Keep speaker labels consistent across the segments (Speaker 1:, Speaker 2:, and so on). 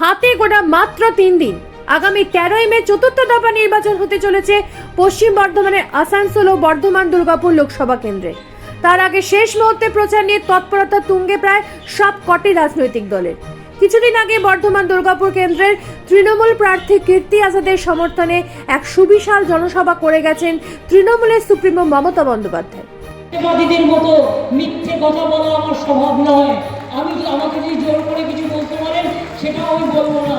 Speaker 1: হাতে গোনা মাত্র তিন দিন। আগামী তেরোই মে চতুর্থ দফা নির্বাচন হতে চলেছে পশ্চিম বর্ধমানের আসানসোল ও বর্ধমান দুর্গাপুর লোকসভা কেন্দ্রে। তার আগে শেষ মুহূর্তে প্রচার নিয়ে তৎপরতা তুঙ্গে প্রায় সব কটি রাজনৈতিক দলের। কিছুদিন আগে বর্ধমান দুর্গাপুর কেন্দ্রের তৃণমূল প্রার্থী কীর্তি আজাদের সমর্থনে এক সুবিশাল জনসভা করে গেছেন তৃণমূলের সুপ্রিমো মমতা বন্দ্যোপাধ্যায়।
Speaker 2: মতো মিথ্যে কথা বলা আমার স্বভাব নয়। আমি আমাকে যদি জোর করে কিছু বলতে পারেন সেটাও আমি বলব না।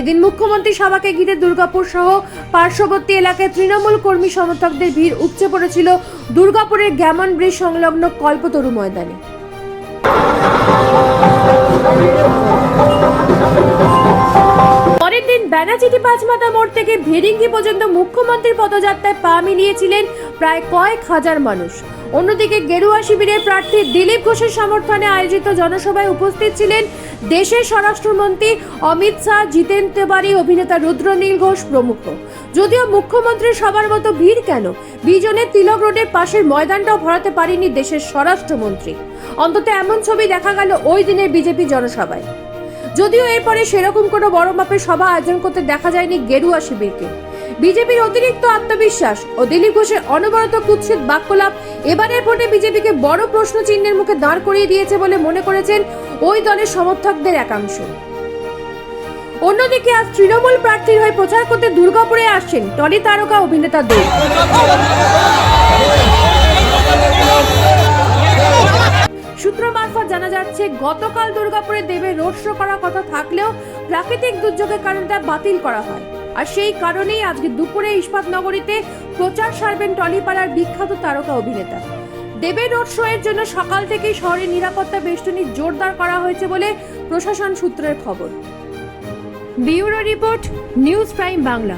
Speaker 1: এদিন মুখ্যমন্ত্রী সভাকে ঘিরে দুর্গাপুর সহ পার্শ্ববর্তী এলাকায় তৃণমূল কর্মী সমর্থকদের ভিড় উপচে পড়েছিল দুর্গাপুরের গ্যামন ব্রিজ সংলগ্ন কল্পতরু ময়দানে। পরের দিন ব্যানাচিটি পাঁচমাথা মোড় থেকে ভেরিঙ্গি পর্যন্ত মুখ্যমন্ত্রীর পদযাত্রায় পা মিলিয়েছিলেন প্রায় কয়েক হাজার মানুষ। অন্যদিকে গেরুয়া শিবিরের প্রার্থী দিলীপ ঘোষের সমর্থনে আয়োজিত জনসভায় উপস্থিত ছিলেন দেশের স্বরাষ্ট্রমন্ত্রী অমিত শাহ, জিতেন তেওয়ারি অভিনেতা রুদ্রনীল ঘোষ প্রমুখ। যদিও মুখ্যমন্ত্রীর সবার মতো ভিড় কেন? বিজনের তিলক রোডের পাশের ময়দানটাও ভরাতে পারেনি দেশের স্বরাষ্ট্রমন্ত্রী। অন্তত এমন ছবি দেখা গেল ওই দিনের বিজেপি জনসভায়। যদিও এরপরে সেরকম কোনো বড় মাপের সভা আয়োজন করতে দেখা যায়নি গেরুয়া শিবিরকে। বিজেপির অতিরিক্ত আত্মবিশ্বাস ও দিলীপ ঘোষের অনবরত কুৎসিত বাক্যলাপ এবারের ভোটে বিজেপিকে বড় প্রশ্ন চিহ্নের মুখে দাঁড় করিয়ে দিয়েছে বলে মনে করেছেন ওই দলের সমর্থকদের একাংশ। অন্যদিকে আজ তৃণমূল প্রার্থীর হয়ে প্রচার করতে দুর্গাপুরে আসছেন টলি তারকা অভিনেতা দেব সূত্র মারফত জানা যাচ্ছে, গতকাল দুর্গাপুরে দেবের রোড শো করার কথা থাকলেও প্রাকৃতিক দুর্যোগের কারণে তা বাতিল করা হয়। আর সেই কারণেই আজকে দুপুরে ইস্পাত নগরীতে প্রচার সারবেন টলিপাড়ার বিখ্যাত তারকা অভিনেতা। দেবের রোড শো এর জন্য সকাল থেকেই শহরের নিরাপত্তা বেষ্টনী জোরদার করা হয়েছে বলে প্রশাসন সূত্রের খবর। Bureau report, news prime Bangla.